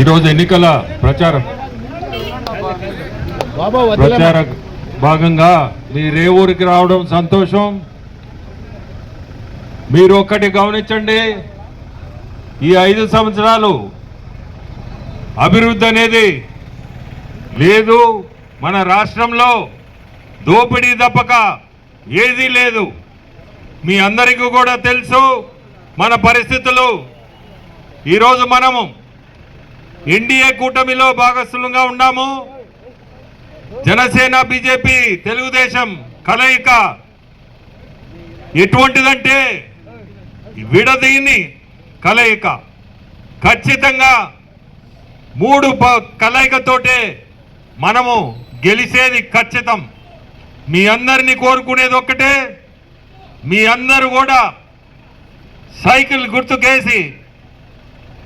ఈరోజు ఎన్నికల ప్రచారం. ప్రచార భాగంగా మీరు ఏ ఊరికి రావడం సంతోషం. మీరు ఒక్కటి గమనించండి ఈ ఐదు సంవత్సరాలు అభివృద్ధి అనేది లేదు. మన రాష్ట్రంలో దోపిడీ తప్పక ఏదీ లేదు. మీ అందరికీ కూడా తెలుసు మన పరిస్థితులు. ఈరోజు మనము ఎన్డీఏ కూటమిలో భాగస్థులంగా ఉన్నాము. జనసేన బీజేపీ తెలుగుదేశం కలయిక ఎటువంటిదంటే విడదీని కలయిక. ఖచ్చితంగా మూడు ప- కలయికతోటే మనము గెలిచేది ఖచ్చితం. మీ అందరినీ కోరుకునేది ఒక్కటే. మీ అందరూ కూడా సైకిల్ గుర్తుకేసి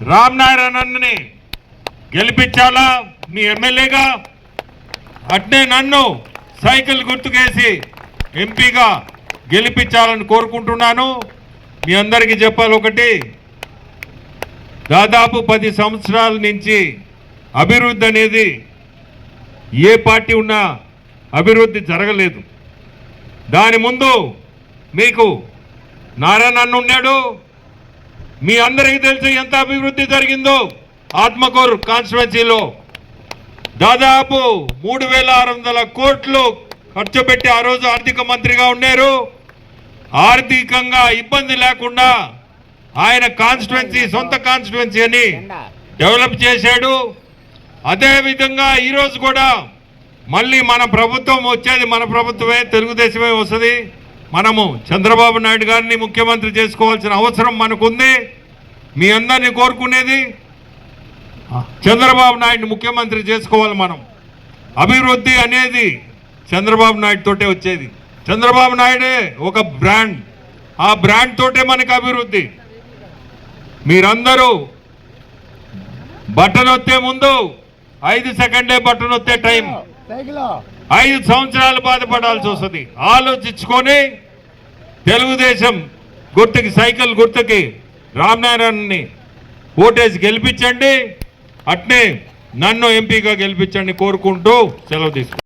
రామ్ నారాయణన్ని గెలిపించాలా? మీ ఎమ్మెల్యేగా? అట్నే నన్ను సైకిల్ గుర్తుకేసి ఎంపీగా గెలిపించాలని కోరుకుంటున్నాను. మీ అందరికీ చెప్పాలి ఒకటి దాదాపు పది సంవత్సరాల నుంచి అభివృద్ధి అనేది ఏ పార్టీ ఉన్నా అభివృద్ధి జరగలేదు. దాని ముందు మీకు నారాయణ అన్న ఉన్నాడు. మీ అందరికీ తెలుసు ఎంత అభివృద్ధి జరిగిందో ఆత్మకూరు కాన్స్టిట్యున్సీలో. దాదాపు మూడు వేల ఆరు వందల కోట్లు ఖర్చు పెట్టి ఆ రోజు ఆర్థిక మంత్రిగా ఉన్నారు. ఆర్థికంగా ఇబ్బంది లేకుండా ఆయన కాన్స్టిట్యున్సీ సొంత కాన్స్టిట్యున్సీ అని డెవలప్ చేశాడు. అదేవిధంగా ఈరోజు కూడా మళ్ళీ మన ప్రభుత్వం వచ్చేది మన ప్రభుత్వమే తెలుగుదేశమే వస్తుంది. మనము చంద్రబాబు నాయుడు గారిని ముఖ్యమంత్రి చేసుకోవాల్సిన అవసరం మనకుంది. మీ అందరినీ కోరుకునేది చంద్రబాబు నాయుడు ముఖ్యమంత్రి చేసుకోవాలి మనం. అభివృద్ధి అనేది చంద్రబాబు నాయుడు తోటే వచ్చేది. చంద్రబాబు నాయుడే ఒక బ్రాండ్. ఆ బ్రాండ్ తోటే మనకి అభివృద్ధి. మీరందరూ బటన్ వస్తే ముందు ఐదు సెకండే బటన్ వస్తే టైం. ఐదు సంవత్సరాలు బాధపడాల్సి వస్తుంది. ఆలోచించుకొని తెలుగుదేశం గుర్తుకి సైకిల్ గుర్తుకి రామనారాయణని ఓటేసి గెలిపించండి. అట్నే నన్ను ఎంపీగా గెలిపించండి కోరుకుంటూ సెలవు తీసుకుంటాను